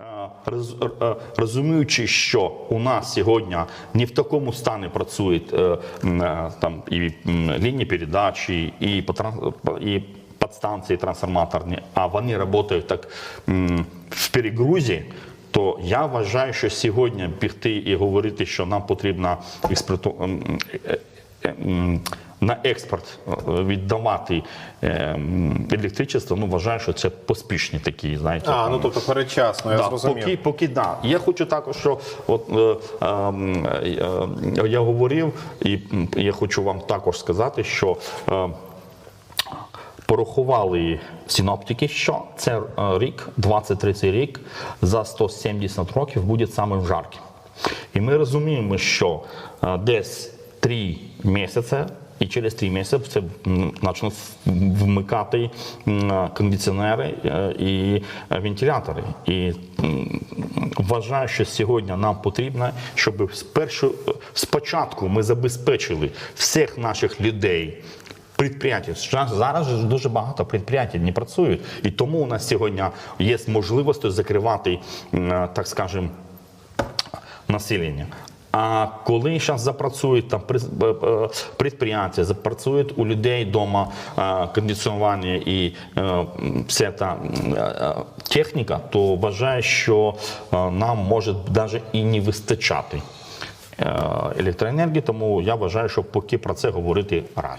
Е, роз- Розуміючи, що у нас сьогодні не в такому стані працюють е, е, там і лінії передачі, і і підстанції трансформаторні, а вони працюють так в перегрузі. То я вважаю, що сьогодні бігти і говорити, що нам потрібно експорту, м, е, е, м, на експорт е, віддавати е, електричество, ну вважаю, що це поспішні такі, знаєте. А, там, ну тобто передчасно, я Да, зрозумів. поки, поки да. Я хочу також, що от, е, ем, е, я говорив, і я хочу вам також сказати, що е, порахували синоптики, що це е, рік, 23 рік, за 170 років буде самим жарким. І ми розуміємо, що десь 3 місяці і через 3 місяці це м, почнуть вмикати кондиціонери е, і е, вентилятори. І вважаю, що сьогодні нам потрібно, щоб спершу спочатку ми забезпечили всіх наших людей. Підприємців. Зараз- зараз же дуже багато підприємців не працюють, і тому у нас сьогодні є можливість закривати, так скажемо, населення. А коли зараз запрацюють там приз- е, е, запрацюють у людей вдома кондиціонування і е, вся та е, техніка, то вважаю, що е, нам може навіть і не вистачати е, електроенергії. Тому я вважаю, що поки про це говорити рано.